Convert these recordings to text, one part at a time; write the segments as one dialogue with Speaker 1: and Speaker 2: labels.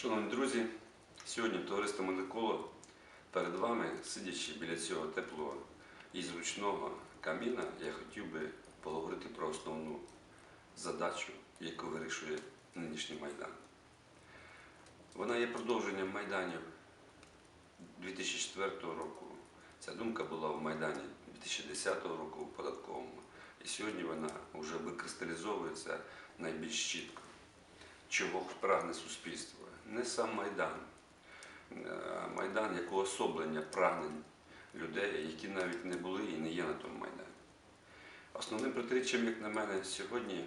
Speaker 1: Шановні друзі, сьогодні товариство Молеколо перед вами, сидячи біля цього теплого і зручного каміна, я хотів би поговорити про основну задачу, яку вирішує нинішній Майдан. Вона є продовженням Майданів 2004 року. Ця думка була в Майдані 2010 року у податковому. І сьогодні вона вже викристалізовується найбільш чітко. Чого прагне суспільство? Не сам Майдан. Е, Майдан як уособлення прагнень людей, які навіть не були і не є на тому Майдані. Основним протиріччям, як на мене, сьогодні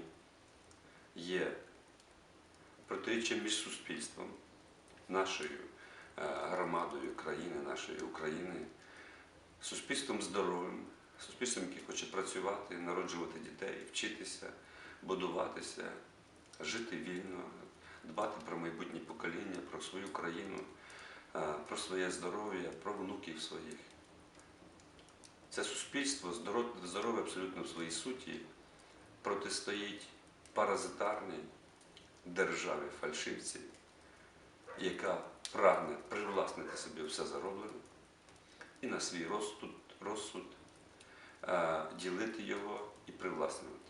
Speaker 1: є протиріччя між суспільством, нашою е, громадою країни, нашої України, суспільством здоровим, суспільством, яке хоче працювати, народжувати дітей, вчитися, будуватися, жити вільно, дбати про майбутнє покоління, про свою країну, е, про своє здоров'я, про внуків своїх. Це суспільство здоро- здорове абсолютно в своїй суті протистоїть паразитарній державі фальшивці, яка прагне привласнити собі все зароблене і на свій розсуд, розсуд е, ділити його і привласнювати.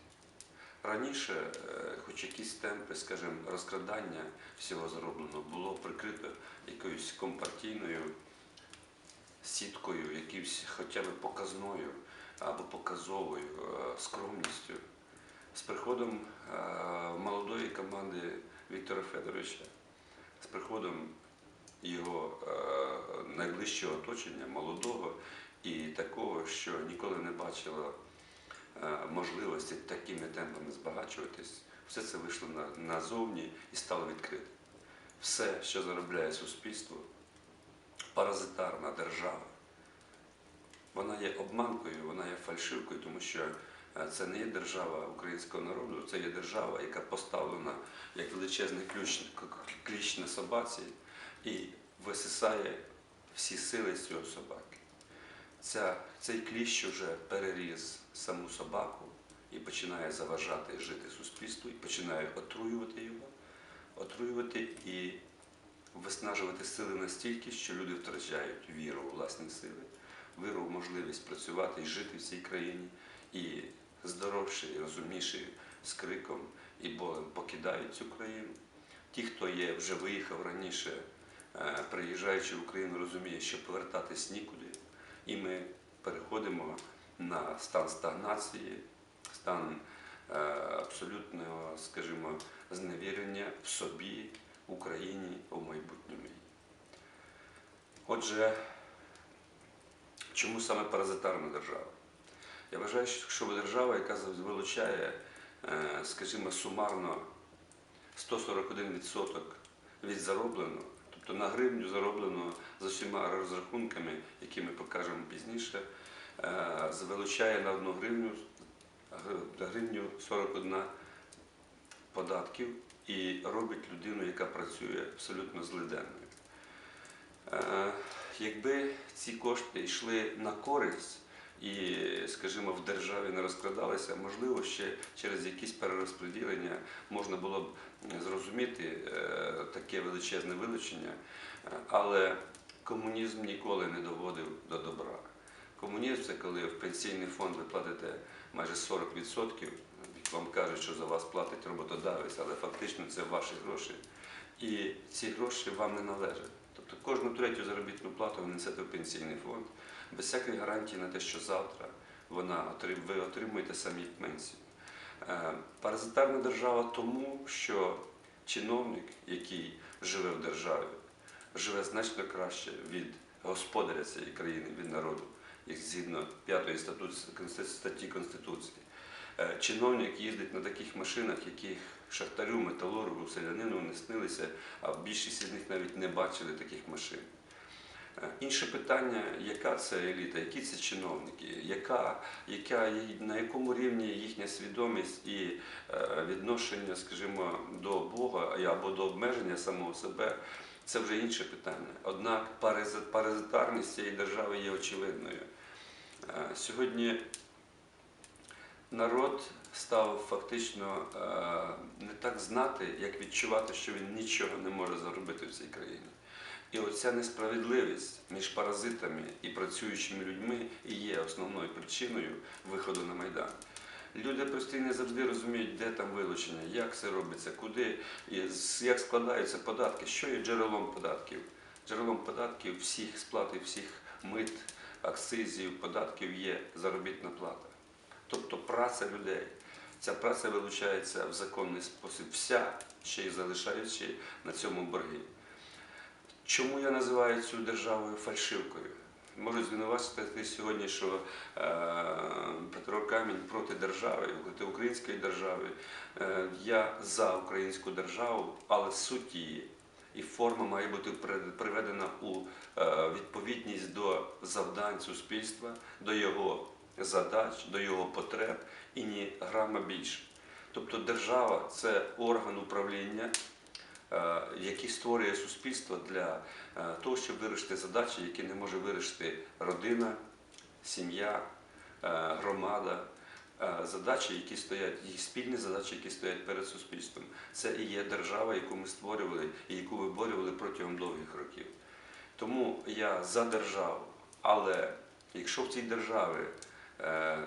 Speaker 1: Раніше, е, хоч якісь темпи, скажімо, розкрадання всього заробленого було прикрито якоюсь компартійною сіткою, якимось хоча б показною або показовою е, скромністю. З приходом е, молодої команди Віктора Федоровича, з приходом його найближчого оточення, молодого і такого, що ніколи не бачило е, можливості такими темпами збагачуватись, все це вийшло назовні і стало відкритим. Все, що заробляє суспільство, паразитарна держава, вона є обманкою, вона є фальшивкою, тому що е, це не є держава українського народу, це є держава, яка поставлена як величезний ключ, кліч на собаці і висисає всі сили цього собаки. Ця, цей кліщ вже переріз саму собаку і починає заважати жити суспільству, і починає отруювати його, отруювати і виснажувати сили настільки, що люди втрачають віру у власні сили, віру в можливість працювати і жити в цій країні, і здоровши, і розумніші з криком і болем покидають цю країну. Ті, хто є, вже виїхав раніше, е, приїжджаючи в Україну, розуміє, що повертатись нікуди. І ми переходимо на стан стагнації, стан е, абсолютного, скажімо, зневірення в собі, в Україні, у майбутньому. Отже, чому саме паразитарна держава? Я вважаю, що держава, яка вилучає, е, скажімо, сумарно 141% від заробленого, тобто на гривню заробленого за всіма розрахунками, які ми покажемо пізніше, е, вилучає на одну гривню, на гривню 41 податків і робить людину, яка працює абсолютно злиденною. Е, Якби ці кошти йшли на користь і, скажімо, в державі не розкрадалися, можливо, ще через якісь перерозподілення можна було б зрозуміти е, таке величезне вилучення, але комунізм ніколи не доводив до добра. Комунізм це коли в пенсійний фонд ви платите майже 40%, вам кажуть, що за вас платить роботодавець, але фактично це ваші гроші. І ці гроші вам не належать. Тобто кожну третю заробітну плату ви несете в пенсійний фонд, без всякої гарантії на те, що завтра вона, ви отримуєте самі пенсію. Е, Паразитарна держава тому, що чиновник, який живе в державі, живе значно краще від господаря цієї країни, від народу, як згідно 5 статті Конституції. Е, Чиновник їздить на таких машинах, яких шахтарю, металургу, селянину не снилися, а більшість з них навіть не бачили таких машин. Е, Інше питання, яка це еліта, які це чиновники, яка, яка, на якому рівні їхня свідомість і е, відношення, скажімо, до Бога або до обмеження самого себе, це вже інше питання. Однак парази- паразитарність цієї держави є очевидною. Е, Сьогодні народ став фактично не так знати, як відчувати, що він нічого не може заробити в цій країні. І оця несправедливість між паразитами і працюючими людьми і є основною причиною виходу на Майдан. Люди прості не завжди розуміють, де там вилучення, як це робиться, куди, як складаються податки, що є джерелом податків. Джерелом податків всіх сплати, всіх мит, акцизів, податків є заробітна плата. Тобто праця людей. Ця праця вилучається в законний спосіб, вся, ще й залишаючи на цьому борги. Чому я називаю цю державою фальшивкою? Можуть звинувачити сьогодні, що е, Петро Камінь проти держави, проти української держави. Е, я за українську державу, але суть її і форма має бути приведена у е, відповідність до завдань суспільства, до його задач, до його потреб і ні грама більше. Тобто держава це орган управління, е, який створює суспільство для е, того, щоб вирішити задачі, які не може вирішити родина, сім'я, е, громада. Задачі, які стоять, їх спільні задачі, які стоять перед суспільством. Це і є держава, яку ми створювали і яку виборювали протягом довгих років. Тому я за державу, але якщо в цій державі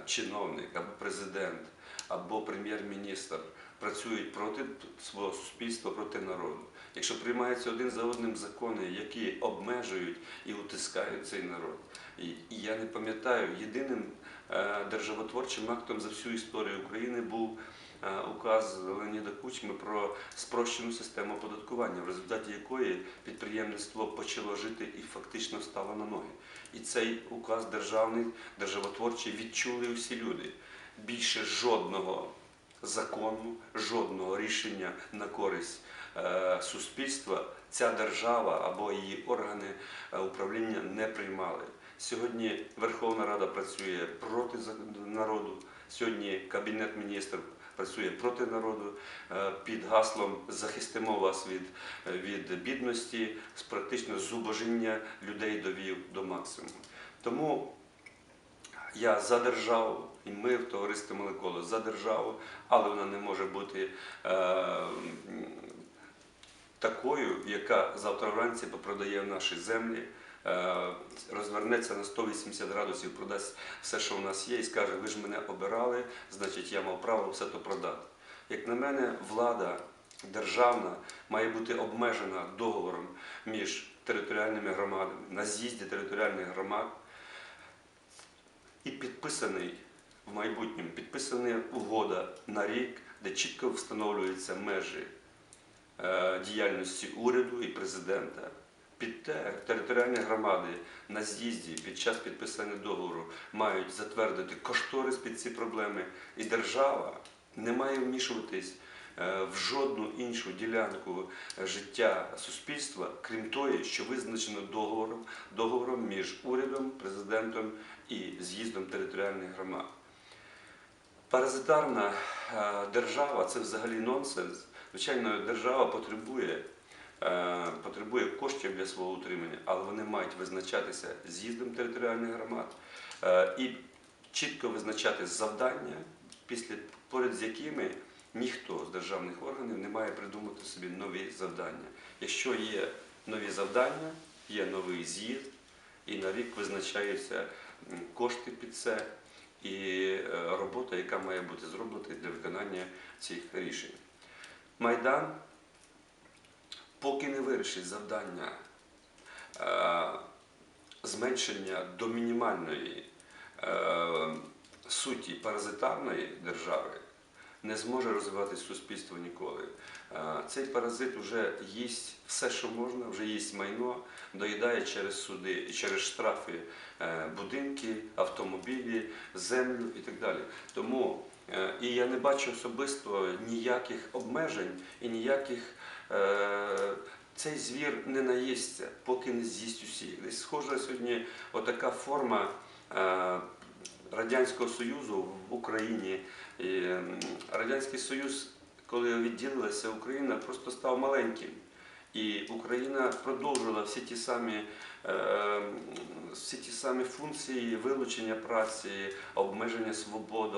Speaker 1: чиновник або президент, або прем'єр-міністр працюють проти свого суспільства, проти народу, якщо приймаються один за одним закони, які обмежують і утискають цей народ, і, я не пам'ятаю, єдиним е, державотворчим актом за всю історію України був е, указ Леоніда Кучми про спрощену систему оподаткування, в результаті якої підприємництво почало жити і фактично стало на ноги. І цей указ державний, державотворчий відчули усі люди. Більше жодного закону, жодного рішення на користь е, суспільства ця держава або її органи е, управління не приймали. Сьогодні Верховна Рада працює проти народу. Сьогодні Кабінет міністрів працює проти народу е, під гаслом захистимо вас від, від бідності, практично зубожіння людей довів до максимуму. Тому я за державу, і ми в товаристві Меликоло за державу, але вона не може бути е, такою, яка завтра вранці попродає наші землі, е, розвернеться на 180 градусів, продасть все, що в нас є, і скаже, ви ж мене обирали, значить я мав право все то продати. Як на мене, влада державна має бути обмежена договором між територіальними громадами на з'їзді територіальних громад і підписаний в майбутньому, підписана угода на рік, де чітко встановлюються межі е, діяльності уряду і президента. Під те територіальні громади на з'їзді під час підписання договору мають затвердити кошторис під ці проблеми, і держава не має вмішуватись е, в жодну іншу ділянку життя суспільства, крім тої, що визначено договором, договором між урядом, президентом і з'їздом територіальних громад. Паразитарна е, держава це взагалі нонсенс. Звичайно, держава потребує, е, потребує коштів для свого утримання, але вони мають визначатися з'їздом територіальних громад е, і чітко визначати завдання, після, поряд з якими ніхто з державних органів не має придумати собі нові завдання. Якщо є нові завдання, є новий з'їзд, і на рік визначаються кошти під це і е, робота, яка має бути зроблена для виконання цих рішень. Майдан поки не вирішить завдання е, зменшення до мінімальної е, суті паразитарної держави, не зможе розвиватися суспільство ніколи. Е, Цей паразит вже їсть все, що можна, вже їсть майно, доїдає через суди і через штрафи е, будинки, автомобілі, землю і так далі. Тому е, і я не бачу особисто ніяких обмежень і ніяких. Цей звір не наїсться, поки не з'їсть усіх. Схожа сьогодні отака форма Радянського Союзу в Україні. І, Радянський Союз, коли відділилася Україна, просто став маленьким. І Україна продовжила всі ті самі, е, всі ті самі функції вилучення праці, обмеження свободи.